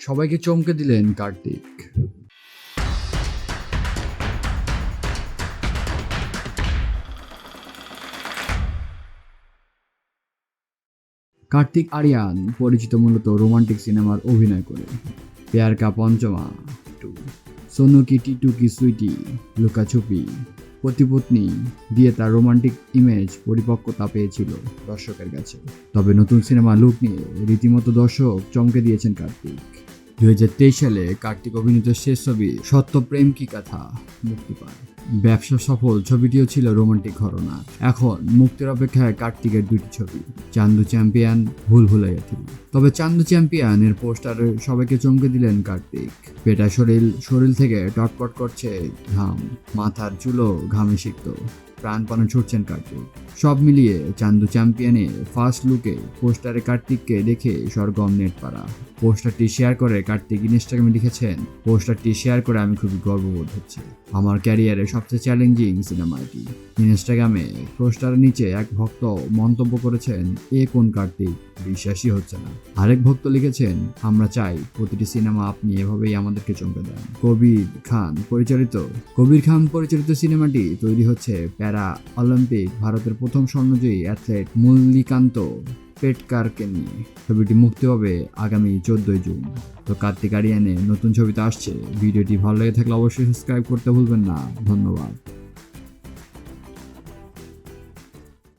সবাইকে চমকে দিলেন কার্তিক। কার্তিক আরিয়ান, পরিচিত মূলত রোমান্টিক সিনেমার অভিনয় করে। পেয়ার কা পঞ্চমা, টু। সোনু কি টিটু কি সুইটি লুকাছুপি পতিপত্নী দিয়ে তার রোমান্টিক ইমেজ পরিপক্কতা পেয়েছিল দর্শকের কাছে। তবে নতুন সিনেমা লুক নিয়ে রীতিমতো দর্শক চমকে দিয়েছেন কার্তিক। দুই সালে কার্তিক অভিনীত শেষ ছবি সত্য প্রেম কি কথা মুক্তি পায়। ব্যবসা সফল ছবিটিও ছিল রোমান্টিক ঘটনা এখন মুক্তির অপেক্ষায় কার্তিকের দুটি ছবি, চান্দু চ্যাম্পিয়ন, ভুল ভুলাইয়া থ্রি। তবে চান্দু চ্যাম্পিয়ন এর পোস্টারে সবাইকে চমকে দিলেন কার্তিক। পেটা শরীর শরীর থেকে টটপট করছে ঘাম, মাথার চুলো ঘামে সিক্ত। প্রাণপণে ছুটছেন কার্তিক। সব মিলিয়ে চান্দু চ্যাম্পিয়নে ফার্স্ট লুকে পোস্টারে কার্তিককে দেখে স্বর্গম নেট পাড়া পোস্টারটি শেয়ার করে কার্তিক ইনস্টাগ্রামে লিখেছেন পোস্টারটি শেয়ার করে আমি খুবই গর্ববোধ হচ্ছি। আমার ক্যারিয়ারে সবচেয়ে চ্যালেঞ্জিং সিনেমা এটি। ইনস্টাগ্রামে পোস্টারের নিচে এক ভক্ত মন্তব্য করেছেন, এ কোন কার্তিক? বিশ্বাসই হচ্ছে না। আরেক ভক্ত লিখেছেন, আমরা চাই প্রতিটি সিনেমা আপনি এভাবেই আমাদেরকে চমকে দেন। কবির খান পরিচালিত, কবির খান পরিচালিত সিনেমাটি তৈরি হচ্ছে প্যারা অলিম্পিক ভারতের প্রথম স্বর্ণজয়ী অ্যাথলেট মল্লিকান্ত পেটকারকে নিয়ে। ছবিটি মুক্তি পাবে আগামী চোদ্দই জুন। তো কার্তিক আরিয়ানে নতুন ছবিতে আসছে। ভিডিওটি ভালো লেগে থাকলে অবশ্যই সাবস্ক্রাইব করতে ভুলবেন না। ধন্যবাদ।